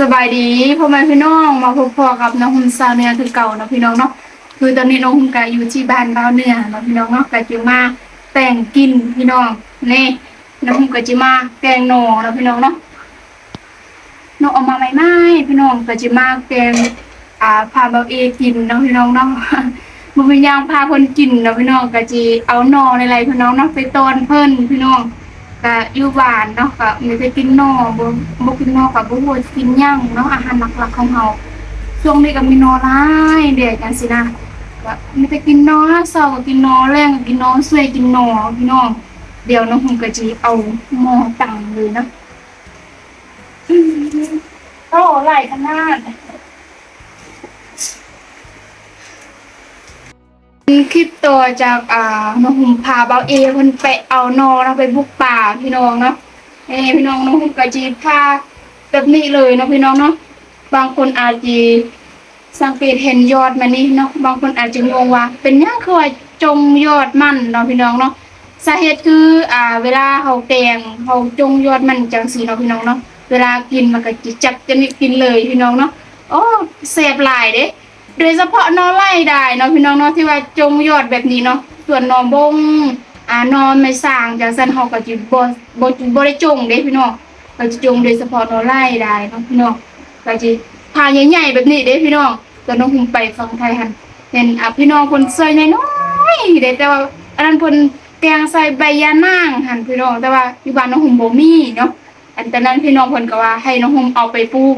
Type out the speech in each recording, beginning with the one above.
สบายดีพ่อแม่พี่น้องมาพบพอกับน้องหุ่นซาวเนือคือเก่าเนาะพี่น้องเนาะคือตอนนี้น้องหุ่นก็อยู่ที่บ้านบ้าวเนือเนาะพี่น้องเนาะก็จะมาแต่งกินพี่น้องนี่น้องหุ่นก็จะมาแกงหนอเนาะพี่น้องเนาะน้องออกมาใหม่พี่น้องก็จะมาแกงอ่าพาเบาเอกินเนาะพี่น้องเนาะมันเป็นยางพาเพิ่นกินเนาะพี่น้องก็จะเอาหนอในไรพี่น้องเนาะไปตอนเพิ่นพี่น้อง ก็อยู่บ้านเนาะก็มีแต่กินนอบ่บ่กินนอก็บ่ฮู้ว่าสิกินหยังเนาะอาหารหลักๆของเฮาช่วงนี้ก็มีนอหลายเด็กจังซี่นะก็มีแต่กินนอเช้าก็กินนอแลงก็กินนอสวยกินนอพี่น้องเดี๋ยวน้องหุ่นก็สิเอาหม้อตั้งเลยเนาะอืมโอ้หลายขนาด คลิปต่อจากอ่าน้องหุ่มพาเบาเอเพิ่นไปเอานอเราไปบุกป่าพี่น้องเนาะเอพี่น้องน้องหุ่มก็จีพาแบบนี้เลยเนาะพี่น้องเนาะบางคนอาจจะสังเกตเห็นยอดมันนี่เนาะบางคนอาจจะงงว่า เป็นยังคือว่าจงยอดมันเนาะพี่น้องเนาะสาเหตุคืออ่า เวลาเฮาแกงเฮาจงยอดมันจังซี่เนาะพี่น้องเนาะเวลากินมันก็จิจับจะนี่กินเลยพี่น้องเนาะโอ้แซ่บหลายเด้ โดยเฉพาะนอไล่ได้เนาะพี่น้องเนาะที่ว่าจงยอดแบบนี้เนาะส่วนนอบงอ่านอไม่สร้างจากสันเฮาก็สิบ่บ่บ่ได้จงเด้พี่น้องก็จะจงโดยเฉพาะนอไล่ได้เนาะพี่น้องก็สิพาใหญ่ๆแบบนี้เด้พี่น้องก็น้องหุมไปฟังไทยหันเห็นอะพี่น้องเพิ่นซอยน้อยเด้แต่ว่าอันนั้นเพิ่นแกงใส่ใบยานางหันพี่น้องแต่ว่าอยู่บ้านน้องหุมบ่มีเนาะอันตอนนั้นพี่น้องเพิ่นก็ว่าให้น้องหุมเอาไปปลูก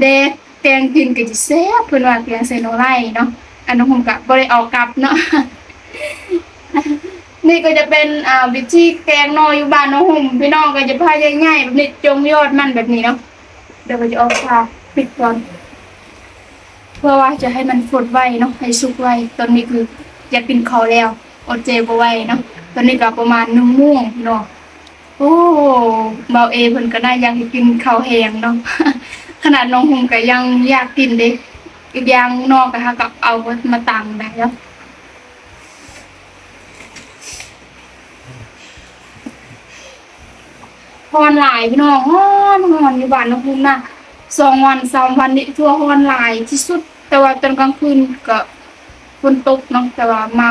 เด็ก แกงกินก็สิแซ่บเพิ่นว่าแกงใส่โนไล่เนาะอันนั้นผมก็บ่ได้เอากลับเนาะนี่ก็จะเป็นอ่าวิธีแกงนออยู่บ้านน้องหุ่มพี่น้องก็จะพาง่ายๆแบบนี้จงยอดมันแบบนี้เนาะเดี๋ยวก็จะเอาผ้าปิดก่อน เพื่อว่าจะให้มันฟดไวเนาะให้สุกไวตอนนี้คืออยากกินข้าวแล้วอดเจบไหวเนาะตอนนี้ก็ประมาณ1โมงเนาะโอ้เบาเอเพิ่นก็น่าอยากกินข้าวแห้งเนาะ ขนาดน้องหงก็ยังอยากกินเด็กอีกอย่างนอกก็ฮะกับเอามาตังได้แล้วฮอนหลายพี่น้องฮอนฮอนอยู่บ้านน้องหงนะสองวันสามวันนี่ทั่วฮอนหลายที่สุด แต่ว่าตอนกลางคืนก็ฝนตกเนาะแต่ว่ามา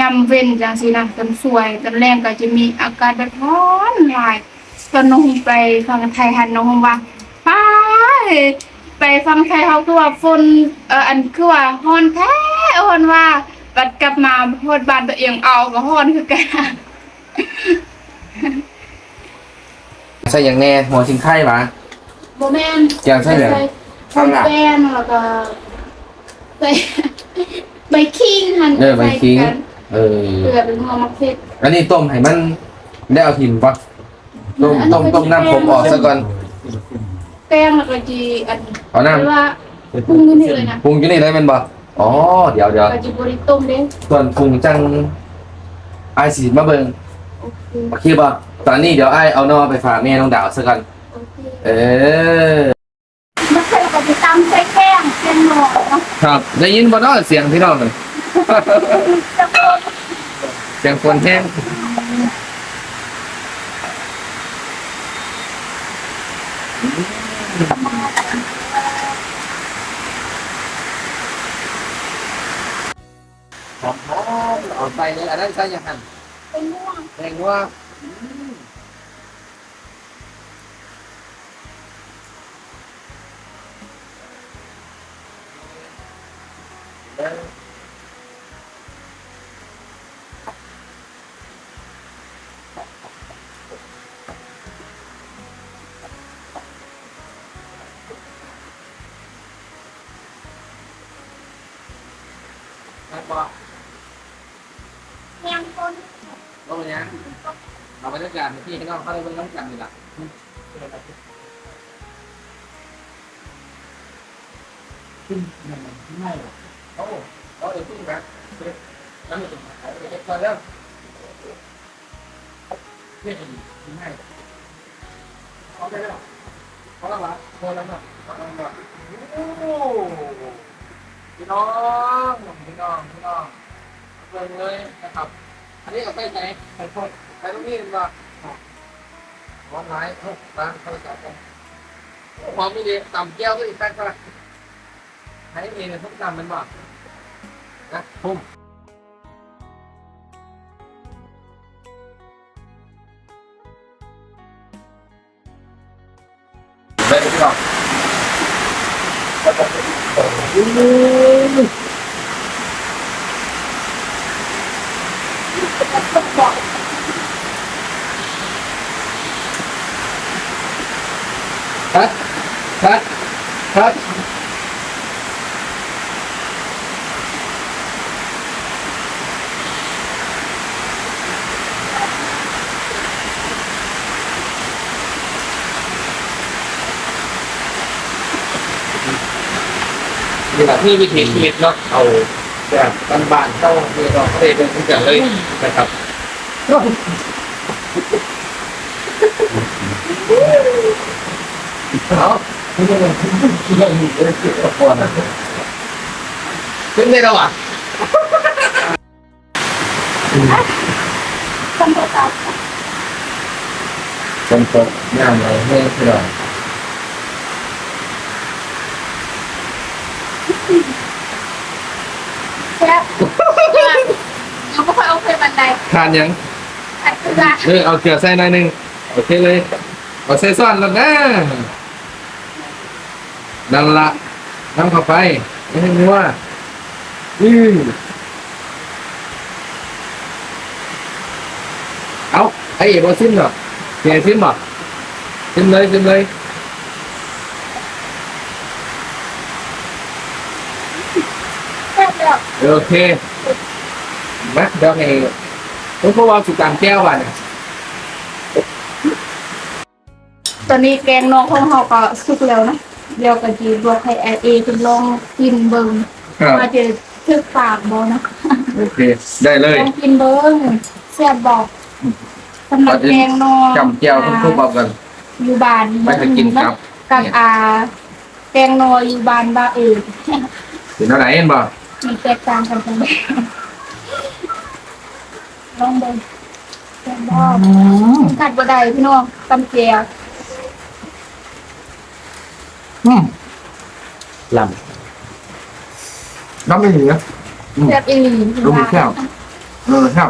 ยามเว้นจังซี่นะตอนสวยตอนแรงก็จะมีอากาศแบบร้อนหลายตอนน้องไปฟังไทยหันน้องหงว่า ไปไปฟังไทยเขาคือว่าฝนเอ่ออันคือว่าฮ้อนแท้ฮ้อนว่าบัดกลับมาฮอดบ้านตัวเองเอาก็ฮ้อนคือกันใช่อย่างแน่หัวชิงไข่ปะบ่แม่นอย่างใช่เหรอใส่แป้งแล้วก็ใส่ใบขิงหั่นเออใบคิงส่กันเออเกลือเป็นหัวมะเขืออันนี้ต้มให้มันได้เอาถิ่นปะต้มต้มต้มน้ำผมออกซะก่อน แป้งแล้วก็จีอันเอาน้หรือว่าปรุงนี่เลยนะำปรุงอยู่นี่เลยแมันบ่อ๋อ เดี๋ยวเดี๋ยวก็จีบ่ได้ต้มเด้ส่วนปรุงจังไอายสีมาเบิ่งโอเคโอเคป่ะตอนนี้เดี๋ยวไอายเอานอไปฝากแม่น้องดาวซะก่อนโอเคเออ มันเคยก็สิตำใส่แป้งเป็นหน่อเนาะครับ ได้ยินบ่เนาะเสียงพี่น้องน่ะจะโดนเสียงคนแห้ง เอาไปเลยอันนั้นใช่ยังหันเป็นม่วงแดงว่าแล้ว ก็แห้งต้นลงไปยังเอาบรรยากาศที่ให้น้องเขาได้เบิ่งน้ำกันนี่ล่ะโอ้โอ้เดี๋ยวพึ่งนะน้ำมันเอาไปเก็บก่อนแล้วเพื่อนกินให้เอาไปแล้วพอแล้ววะพอแล้วเนาะพอแล้วเนาะโอ้ พี่น้องพี่น้องพี่น้องเบิ่งเลยนะครับ อันนี้เอาไปไหนไปพดไปตรงนี้ดีกว่าร้อนไหลร้านเขาจับกันหอมมีดีต่ำแก้วก็อีกแป๊กก็ละให้เองทุกต่ำมันบอกนะพุ่มไปพี่น้อง คั นี่แหละที่วิถีชีวิตเนาะเอาแบบบ้านๆเข้าเมืองเราก็ได้เป็นทุกอย่างเลยนะครับเอาไม่ใช่เรื่องเรื่องเรื่องเกี่ยวกับคนขึ้นได้แล้วอะสมบูรณ์คนตกย่างเราไม่เชื่ แซ่บยังไม่ค่อยโอเคบันไดทานยังอัดเกลือเออเอาเกลือใส่หน่อยหนึงโอเคเลย เอาใส่ซ่อนแล้วนะนั่นละน้ำเข้าไปไม่ให้นัวอือเอาไอ้เอ๋บอซิมหรอเก๋ซิมหรอซิมเลยซิมเลย แซ่บแล้ว โอเคมาเดี๋ยวให้ผมก็ว่าสุกามแก้วว่ะเนี่ยตอนนี้แกงน้องของเขาก็สุกแล้วนะเดี๋ยวก็จีบอกให้แอร์เอคุณลองกินเบิ้งครับมาจะทึกปากบอนะโอเค ได้เลยลองกินเบิ้งแซ่บบอกสำหรับแกงน้องจำแก้วทุกทุกบอกกันอยู่บ้านไม่เคยกินครับกับอาแกงนออยู่บ้านบ้าเองถึงเท่าไหร่เห็นบ่ มันแตกต่างกันตรงนี้ลองเบิ้งแซ่บบอกกัดบ่ได้พี่น้องตำแจวลำน้ำไม่เหลือแซ่บอีหลีลูกแก้วเออครับ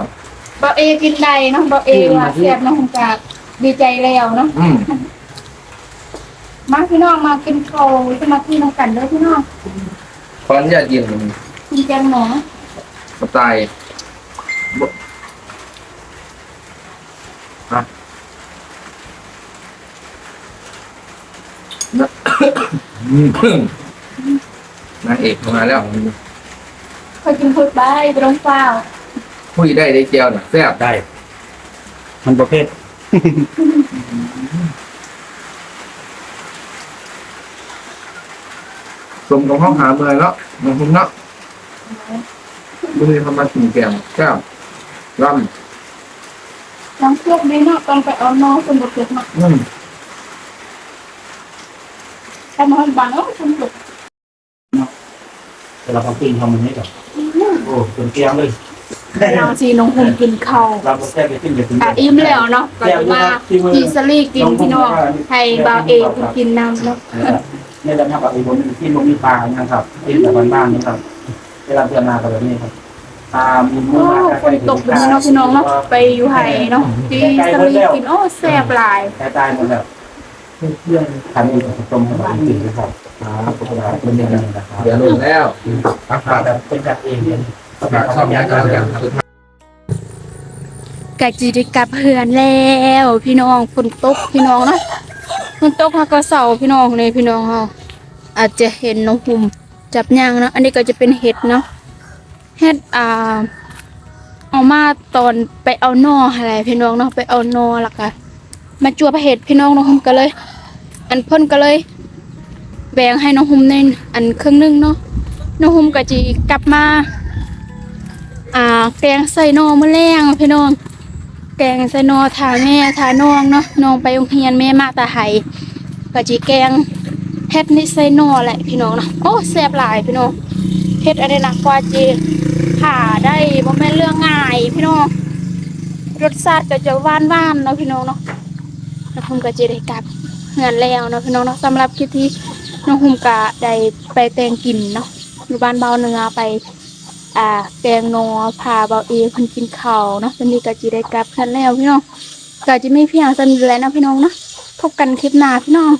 บ่เอกินได้เนาะบ่เอว่าแซ่บเนาะคงจะดีใจแล้วเนาะอืมมาพี่น้องมากินข้าวจะมากินน้ำกันเด้อพี่น้องขออนุญาตยินกิน แกงหนอสไตล์บ่อะนะอืมนางเอกมาแล้วเคยกินคุยไปไปลงเปล่าคุยได้ได้เจียวน่ะแซ่บได้ มันประเภท สมกับห้องหาเมืองแล้วมันคุ้มเนาะ มือทำมาถึงแก้มแก้วลน้ำซุปนี่เนาะต้องไปเอานอคนบ่เก็บเนาะำอืมถ้ามันบางเอ้าคนบ่เวลาเขาปิ้งทำมันนี่ก่อนโอ้เป็นเกี๊ยวเลยเราสิน้องหุ่นกินข้าวเราแค่ไปปิ้งไปปิ้งอะอิ่มแล้วเนาะก็จะมาจีสลีกินพี่น้องให้บ่าวเอคุณกินน้ำเนาะ นี่แหละนะครับอีกคนที่มันมีปลานะครับที่แบบบ้านๆนะครับ เวลาเพื่อนมาก็แบบนี้ครับปลามีมืโอ้อมาฝนตกแบบนี้เนาะพี่น้องเนาะไปอยู่ไห้เนาะจีสลีกินโอ้แซ่บหลายแค่ตายหมดแล้วเพื่อนทำอีกต้มให้มันกินนะครับครับผมเป็นอย่างนี้นะครับเดี๋ยวลงแล้วอาปลาหารแบบเป็นจัดเองเนี่ยฝากช่องยักษ์กันแล้วกันกะจีได้กลับเฮือนแล้วพี่น้องฝนตกพี่น้องเนาะฝนตกมาก็เสาพี่น้องเลยพี่น้องเฮาอาจจะเห็นน้องหุ่ม จับยางเนาะอันนี้ก็จะเป็นเห็ดเนาะเห็ดอ่าเอามาตอนไปเอานออะไรพี่น้องเนาะไปเอานอแล้วก็มาจั่วเห็ดพี่น้องน้องหุ่มก็เลย อันพ่นก็เลย แบ่งให้น้องหุ่มในอันครึ่งหนึงเนาะน้องหุ่มก็จีกลับมา อ่า แกงใส่นอมื้อแรงพี่น้อง แกงใส่นอทาแม่ทาน้องเนาะน้องไปโรงเรียนแม่มาตาไห้ก็จีแกง เฮ็ดนี่ใส่นอแหละพี่น้องเนาะโอ้แซ่บหลายพี่น้องเฮ็ดอันนี้นะกว่าจีผ่าได้บ่แม่นเรื่องง่ายพี่น้องรสชาติก็จะหวานๆเนาะพี่น้องเนาะแล้วผมก็จะได้กลับเงินแล้วเนาะพี่น้องเนาะสำหรับคลิปที่น้องหุ่มกะได้ไปแต่งกินเนาะอยู่บ้านเบาเนื้อไป อ่าแตงโนพาเบาเอเพิ่นกินข้าวเนาะวันนี้ก็จิได้กลับกันแล้วพี่น้องก็จะไม่เพียงสำหรับแล้วนะพี่น้องเนาะพบกันคลิปหน้าพี่น้อง